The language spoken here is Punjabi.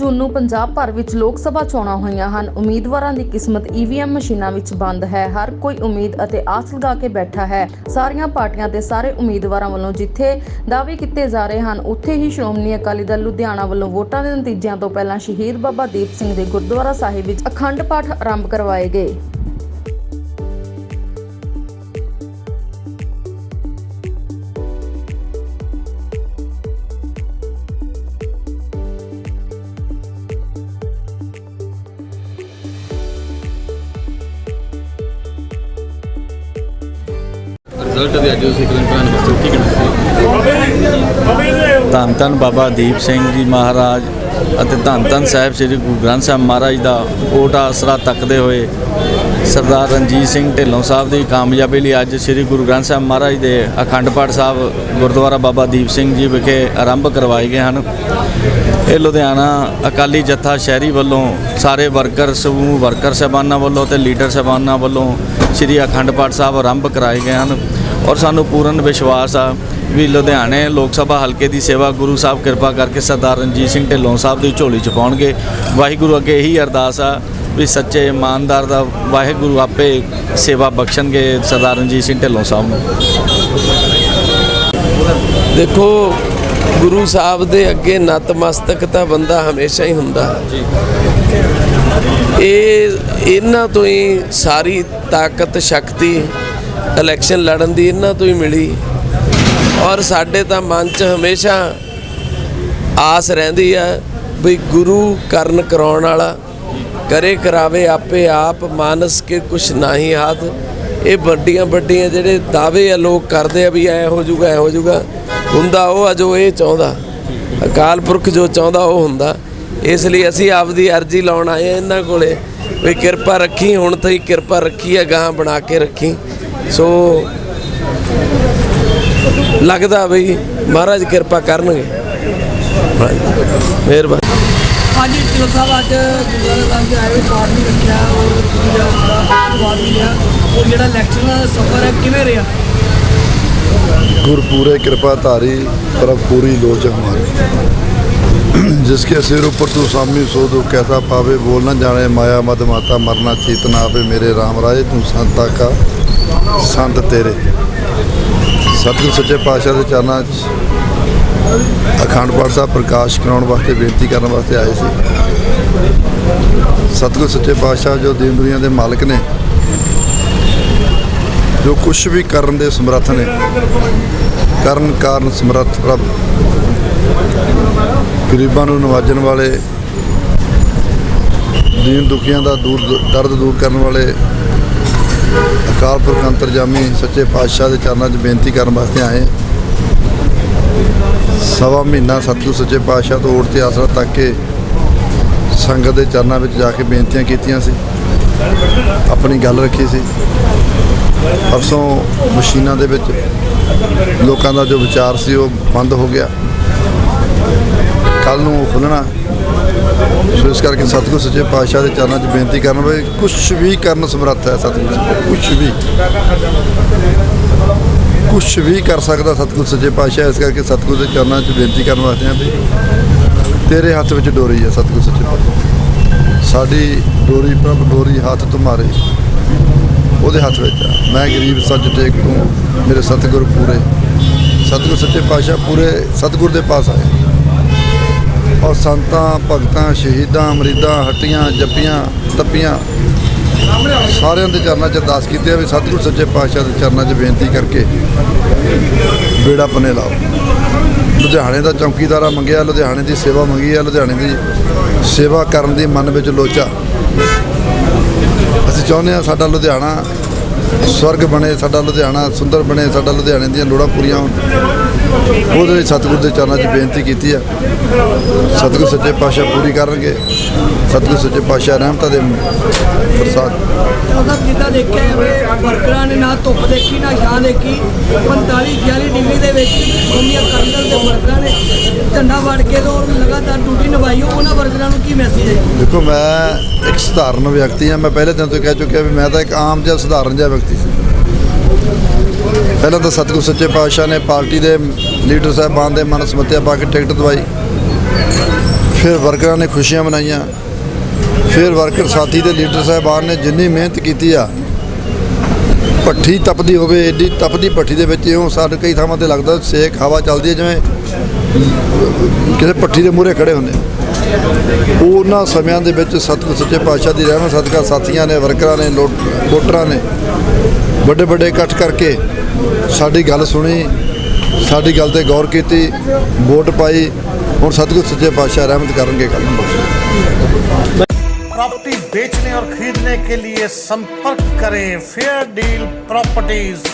ਜੂਨ ਨੂੰ ਪੰਜਾਬ ਭਰ ਵਿੱਚ ਲੋਕ ਸਭਾ ਚੋਣਾਂ ਹੋਈਆਂ ਹਨ। ਉਮੀਦਵਾਰਾਂ ਦੀ ਕਿਸਮਤ ਈਵੀਐਮ ਮਸ਼ੀਨਾਂ ਵਿੱਚ ਬੰਦ ਹੈ। ਹਰ ਕੋਈ ਉਮੀਦ ਅਤੇ ਆਸ ਲਗਾ ਕੇ ਬੈਠਾ ਹੈ। ਸਾਰੀਆਂ ਪਾਰਟੀਆਂ ਦੇ ਸਾਰੇ ਉਮੀਦਵਾਰਾਂ ਵੱਲੋਂ ਜਿੱਥੇ ਦਾਅਵੇ ਕੀਤੇ ਜਾ ਰਹੇ ਹਨ, ਉੱਥੇ ਹੀ ਸ਼੍ਰੋਮਣੀ ਅਕਾਲੀ ਦਲ ਲੁਧਿਆਣਾ ਵੱਲੋਂ ਵੋਟਾਂ ਦੇ ਨਤੀਜਿਆਂ ਤੋਂ ਪਹਿਲਾਂ ਸ਼ਹੀਦ ਬਾਬਾ ਦੀਪ ਸਿੰਘ ਦੇ ਗੁਰਦੁਆਰਾ ਸਾਹਿਬ ਵਿੱਚ ਅਖੰਡ ਪਾਠ ਆਰੰਭ ਕਰਵਾਏ ਗਏ। ਰਿਜ਼ਲਟ ਦੇ ਅੱਜ ਤੁਸੀਂ ਕਿਵੇਂ ਭਰਾ ਨਮਸਤੇ ਕੀ ਕਹਿਣਾ ਧੰਨ ਧੰਨ ਬਾਬਾ ਦੀਪ ਸਿੰਘ ਜੀ ਮਹਾਰਾਜ ਅਤੇ ਧੰਨ ਧੰਨ ਸਾਹਿਬ ਸ੍ਰੀ ਗੁਰੂ ਗ੍ਰੰਥ ਸਾਹਿਬ ਮਹਾਰਾਜ ਦਾ ਕੋਟ ਆਸਰਾ ਤੱਕਦੇ ਹੋਏ ਸਰਦਾਰ ਰਣਜੀਤ ਸਿੰਘ ਢਿੱਲੋਂ ਸਾਹਿਬ ਦੀ ਕਾਮਯਾਬੀ ਲਈ ਅੱਜ ਸ੍ਰੀ ਗੁਰੂ ਗ੍ਰੰਥ ਸਾਹਿਬ ਮਹਾਰਾਜ ਦੇ ਅਖੰਡ ਪਾਠ ਸਾਹਿਬ ਗੁਰਦੁਆਰਾ ਬਾਬਾ ਦੀਪ ਸਿੰਘ ਜੀ ਵਿਖੇ ਆਰੰਭ ਕਰਵਾਏ ਗਏ ਹਨ। ਇਹ ਲੁਧਿਆਣਾ ਅਕਾਲੀ ਜੱਥਾ ਸ਼ਹਿਰੀ ਵੱਲੋਂ ਸਾਰੇ ਵਰਕਰ ਸਮੂਹ, ਵਰਕਰ ਸਾਹਿਬਾਨਾਂ ਵੱਲੋਂ ਤੇ ਲੀਡਰ ਸਾਹਿਬਾਨਾਂ ਵੱਲੋਂ ਸ੍ਰੀ ਅਖੰਡ ਪਾਠ ਸਾਹਿਬ ਆਰੰਭ ਕਰਾਏ ਗਏ ਹਨ। ਔਰ ਸਾਨੂੰ ਪੂਰਨ ਵਿਸ਼ਵਾਸ ਆ ਵੀ ਲੁਧਿਆਣੇ ਲੋਕ ਸਭਾ ਹਲਕੇ ਦੀ ਸੇਵਾ ਗੁਰੂ ਸਾਹਿਬ ਕਿਰਪਾ ਕਰਕੇ ਸਰਦਾਰ ਰਣਜੀਤ ਸਿੰਘ ਢਿੱਲੋਂ ਸਾਹਿਬ ਦੀ ਝੋਲੀ ਚ ਪਾਉਣਗੇ। ਵਾਹਿਗੁਰੂ ਅੱਗੇ ਇਹੀ ਅਰਦਾਸ ਆ ਵੀ ਸੱਚੇ ਇਮਾਨਦਾਰ ਦਾ ਵਾਹਿਗੁਰੂ ਆਪੇ ਸੇਵਾ ਬਖਸ਼ਣਗੇ ਸਰਦਾਰ ਰਣਜੀਤ ਸਿੰਘ ਢਿੱਲੋਂ ਸਾਹਿਬ ਨੂੰ। ਦੇਖੋ, ਗੁਰੂ ਸਾਹਿਬ ਦੇ ਅੱਗੇ ਨਤਮਸਤਕ ਤਾਂ ਬੰਦਾ ਹਮੇਸ਼ਾ ਹੀ ਹੁੰਦਾ। ਇਹ ਇਹਨਾਂ ਤੋਂ ਹੀ ਸਾਰੀ ਤਾਕਤ, ਸ਼ਕਤੀ ਇਲੈਕਸ਼ਨ ਲੜਨ ਦੀ ਇਹਨਾਂ ਤੋਂ ਹੀ ਮਿਲੀ। ਔਰ ਸਾਡੇ ਤਾਂ ਮਨ 'ਚ ਹਮੇਸ਼ਾ ਆਸ ਰਹਿੰਦੀ ਆ ਵੀ ਗੁਰੂ ਕਰਨ ਕਰਾਉਣ ਵਾਲਾ ਕਰੇ ਕਰਾਵੇ ਆਪੇ ਆਪ, ਮਾਨਸ ਕੇ ਕੁਛ ਨਹੀਂ ਹਾਥ। ਇਹ ਵੱਡੀਆਂ ਵੱਡੀਆਂ ਜਿਹੜੇ ਦਾਅਵੇ ਆ ਲੋਕ ਕਰਦੇ ਆ ਵੀ ਐ ਹੋ ਜਾਊਗਾ ਐ ਹੋ ਜਾਊਗਾ ਹੁੰਦਾ ਉਹ ਆ ਜੋ ਇਹ ਚਾਹੁੰਦਾ। ਅਕਾਲ ਪੁਰਖ ਜੋ ਚਾਹੁੰਦਾ ਉਹ ਹੁੰਦਾ। ਇਸ ਲਈ ਅਸੀਂ ਆਪਦੀ ਅਰਜ਼ੀ ਲਾਉਣ ਆਏ ਆ ਇਹਨਾਂ ਕੋਲੇ ਵੀ ਕਿਰਪਾ ਰੱਖੀ, ਹੁਣ ਤਾਂ ਕਿਰਪਾ ਰੱਖੀ ਆ ਗਾਂ ਬਣਾ ਕੇ ਰੱਖੀ। ਸੋ ਲੱਗਦਾ ਬਈ ਮਹਾਰਾਜ ਕਿਰਪਾ ਕਰਨਗੇ। ਮਿਹਰਬਾਨੀ। ਹਾਂਜੀ ਚਲੋ ਸਾਹਿਬ ਸਾਹਿਬ ਦੇ ਆਏ ਪਾਠ ਵੀ ਰੱਖਿਆ ਔਰ ਜਿਹੜਾ ਲੈਕਚਰ ਦਾ ਸਫਰ ਹੈ ਕਿਵੇਂ ਰਿਹਾ? ਗੁਰਪੂਰੇ ਕਿਰਪਾ ਧਾਰੀ ਪ੍ਰਭ ਪੂਰੀ ਲੋਚ ਹਮਾਰੀ। जिसके सिर ऊपर तू सामी सो दो कैसा पावे बोल न जाने माया मद माता मरना चीत ना आवे मेरे राम राय तू संता का संत तेरे ਸਤਿਗੁਰ ਸੱਚੇ ਪਾਤਸ਼ਾਹ ਦੇ ਚਰਨਾਂ 'ਚ ਅਖੰਡ ਪਾਠ ਸਾਹਿਬ ਪ੍ਰਕਾਸ਼ ਕਰਾਉਣ ਵਾਸਤੇ ਬੇਨਤੀ ਕਰਨ ਵਾਸਤੇ ਆਏ ਸੀ ਸਤਿਗੁਰ ਸੱਚੇ ਪਾਤਸ਼ਾਹ ਜੋ ਦੀਨ ਦੁਨੀਆ ਦੇ ਮਾਲਕ ਨੇ ਜੋ ਕੁਝ ਵੀ ਕਰਨ ਦੇ ਸਮਰੱਥ ਨੇ ਕਰਨ ਕਾਰਨ ਸਮਰੱਥ ਪ੍ਰਭ ਗਰੀਬਾਂ ਨੂੰ ਨਵਾਜਣ ਵਾਲੇ, ਦੀਨ ਦੁਖੀਆਂ ਦਾ ਦੂਰ, ਦਰਦ ਦੂਰ ਕਰਨ ਵਾਲੇ, ਅਕਾਲ ਪੁਰਖ ਅੰਤਰਜਾਮੀ ਸੱਚੇ ਪਾਤਸ਼ਾਹ ਦੇ ਚਰਨਾਂ 'ਚ ਬੇਨਤੀ ਕਰਨ ਵਾਸਤੇ ਆਏ ਸਵਾ ਮਹੀਨਾ ਸਤਿਗੁਰ ਸੱਚੇ ਪਾਤਸ਼ਾਹ ਤੋਂ ਓਟ ਤੇ ਆਸਰਾ ਤੱਕ ਕੇ ਸੰਗਤ ਦੇ ਚਰਨਾਂ ਵਿੱਚ ਜਾ ਕੇ ਬੇਨਤੀਆਂ ਕੀਤੀਆਂ ਸੀ। ਆਪਣੀ ਗੱਲ ਰੱਖੀ ਸੀ। ਪਰਸੋਂ ਮਸ਼ੀਨਾਂ ਦੇ ਵਿੱਚ ਲੋਕਾਂ ਦਾ ਜੋ ਵਿਚਾਰ ਸੀ ਉਹ ਬੰਦ ਹੋ ਗਿਆ। ਕੱਲ ਨੂੰ ਖੁੱਲਣਾ ਸੋ ਇਸ ਕਰਕੇ ਸਤਿਗੁਰ ਸੱਚੇ ਪਾਤਸ਼ਾਹ ਦੇ ਚਰਨਾਂ 'ਚ ਬੇਨਤੀ ਕਰਨ ਵੇ ਕੁਝ ਵੀ ਕਰਨ ਸਮਰੱਥ ਹੈ ਸਤਿਗੁਰ ਕੁਝ ਵੀ। ਕੁਝ ਵੀ ਕਰ ਸਕਦਾ ਸਤਿਗੁਰ ਸੱਚੇ ਪਾਤਸ਼ਾਹ, ਇਸ ਕਰਕੇ ਸਤਿਗੁਰ ਦੇ ਚਰਨਾਂ 'ਚ ਬੇਨਤੀ ਕਰਨ ਵਾਸਤੇ ਆ ਵੀ ਤੇਰੇ ਹੱਥ ਵਿੱਚ ਡੋਰੀ ਹੈ ਸਤਿਗੁਰ ਸੱਚੇ ਪਾਤਸ਼ਾਹ। ਸਾਡੀ ਡੋਰੀ ਪ੍ਰਭ ਡੋਰੀ ਹੱਥ ਤੁਮਾਰੇ ਉਹਦੇ ਹੱਥ ਵਿੱਚ ਆ। ਮੈਂ ਗਰੀਬ ਸੱਚ ਟੇਕ ਤੂੰ, ਮੇਰੇ ਸਤਿਗੁਰ ਪੂਰੇ। ਸਤਿਗੁਰ ਸੱਚੇ ਪਾਤਸ਼ਾਹ ਪੂਰੇ ਸਤਿਗੁਰ ਦੇ ਪਾਸ ਆਏ। ਔਰ ਸੰਤਾਂ, ਭਗਤਾਂ, ਸ਼ਹੀਦਾਂ, ਮਰੀਦਾਂ, ਹੱਟੀਆਂ, ਜੱਪੀਆਂ, ਤੱਪੀਆਂ, ਸਾਰਿਆਂ ਦੇ ਚਰਨਾਂ 'ਚ ਅਰਦਾਸ ਕੀਤੀ ਹੈ ਵੀ ਸਤਿਗੁਰ ਸੱਚੇ ਪਾਤਸ਼ਾਹ ਦੇ ਚਰਨਾਂ 'ਚ ਬੇਨਤੀ ਕਰਕੇ ਬੇੜਾ ਪਨੇ ਲਾਓ। ਲੁਧਿਆਣੇ ਦਾ ਚੌਕੀਦਾਰਾ ਮੰਗਿਆ, ਲੁਧਿਆਣੇ ਦੀ ਸੇਵਾ ਮੰਗੀ ਆ ਲੁਧਿਆਣੇ ਦੀ ਸੇਵਾ ਕਰਨ ਦੀ ਮਨ ਵਿੱਚ ਲੋਚਾ। ਅਸੀਂ ਚਾਹੁੰਦੇ ਹਾਂ ਸਾਡਾ ਲੁਧਿਆਣਾ ਸਵਰਗ ਬਣੇ ਸਾਡਾ ਲੁਧਿਆਣਾ ਸੁੰਦਰ ਬਣੇ ਸਾਡਾ ਲੁਧਿਆਣੇ ਦੀਆਂ ਲੋੜਾਂ ਪੂਰੀਆਂ ਹੋਣ। ਉਹਦੇ ਲਈ ਸਤਿਗੁਰ ਦੇ ਚਰਨਾਂ 'ਚ ਬੇਨਤੀ ਕੀਤੀ ਆ। ਸਤਿਗੁਰ ਸੱਚੇ ਪਾਤਸ਼ਾਹ ਪੂਰੀ ਕਰਨਗੇ। ਸਤਿਗੁਰ ਸੱਚੇ ਪਾਤਸ਼ਾਹ ਰਹਿਮਤਾਂ ਦੇ ਪ੍ਰਸਾਦ। ਮਤਲਬ ਜਿੱਦਾਂ ਦੇਖਿਆ ਜਾਵੇ ਵਰਕਰਾਂ ਨੇ ਨਾ ਧੁੱਪ ਦੇਖੀ ਨਾ ਛਾਂ ਦੇਖੀ। 45 40 ਡਿਗਰੀ ਦੇ ਵਿੱਚ ਦੁਨੀਆ ਕਰਦਲ ਦੇ ਵਰਕਰਾਂ ਨੇ ਝੰਡਾ ਵੜ ਕੇ ਤੋਂ ਲਗਾਤਾਰ ਡਿਊਟੀ ਨਿਭਾਈ। ਉਹਨਾਂ ਵਰਕਰਾਂ ਨੂੰ ਕੀ ਮੈਸੇਜ ਹੈ? ਦੇਖੋ ਮੈਂ ਇੱਕ ਸਧਾਰਨ ਵਿਅਕਤੀ ਹਾਂ। ਮੈਂ ਪਹਿਲੇ ਦਿਨ ਤੋਂ ਕਹਿ ਚੁੱਕਿਆ ਵੀ ਮੈਂ ਤਾਂ ਇੱਕ ਆਮ ਜਿਹਾ ਸਧਾਰਨ ਜਿਹਾ ਪਹਿਲਾਂ ਤਾਂ ਸਤਿਗੁਰ ਸੱਚੇ ਪਾਤਸ਼ਾਹ ਨੇ ਪਾਰਟੀ ਦੇ ਲੀਡਰ ਸਾਹਿਬਾਨ ਦੇ ਮਨ ਸਮੱਤਿਆ ਪਾ ਕੇ ਟਿਕਟ ਦਵਾਈ। ਫਿਰ ਵਰਕਰਾਂ ਨੇ ਖੁਸ਼ੀਆਂ ਮਨਾਈਆਂ। ਫਿਰ ਵਰਕਰ ਸਾਥੀ ਤੇ ਲੀਡਰ ਸਾਹਿਬਾਨ ਨੇ ਜਿੰਨੀ ਮਿਹਨਤ ਕੀਤੀ ਆ ਪੱਠੀ ਤਪਦੀ ਹੋਵੇ, ਏਡੀ ਤਪਦੀ ਪੱਠੀ ਦੇ ਵਿੱਚ ਇਉਂ ਸਾਡੇ ਕਈ ਥਾਵਾਂ ਤੇ ਲੱਗਦਾ ਸੇਕ ਹਵਾ ਚੱਲਦੀ ਹੈ, ਜਿਵੇਂ ਕਿਸੇ ਪੱਠੀ ਦੇ ਮੂਹਰੇ ਖੜੇ ਹੁੰਦੇ। ਉਹਨਾਂ ਸਮਿਆਂ ਦੇ ਵਿੱਚ ਸਤਿਗੁਰ ਸੱਚੇ ਪਾਤਸ਼ਾਹ ਦੀ ਰਹਿਮਤ ਸਦਕਾ ਸਾਥੀਆਂ ਨੇ, ਵਰਕਰਾਂ ਨੇ ਲੋ- ਵੋਟਰਾਂ ਨੇ ਵੱਡੇ ਵੱਡੇ ਇਕੱਠ ਕਰਕੇ ਸਾਡੀ ਗੱਲ ਸੁਣੀ ਸਾਡੀ ਗੱਲ ਤੇ ਗੌਰ ਕੀਤੀ ਵੋਟ ਪਾਈ ਹੁਣ ਸਤਿਗੁਰ ਸੱਚੇ ਪਾਤਸ਼ਾਹ ਰਹਿਮਤ ਕਰਨਗੇ ਕੱਲ੍ਹ ਨੂੰ ਬਖਸ਼ੇ प्रॉपर्टी बेचने और खरीदने के लिए संपर्क करें फेयर डील प्रॉपर्टीज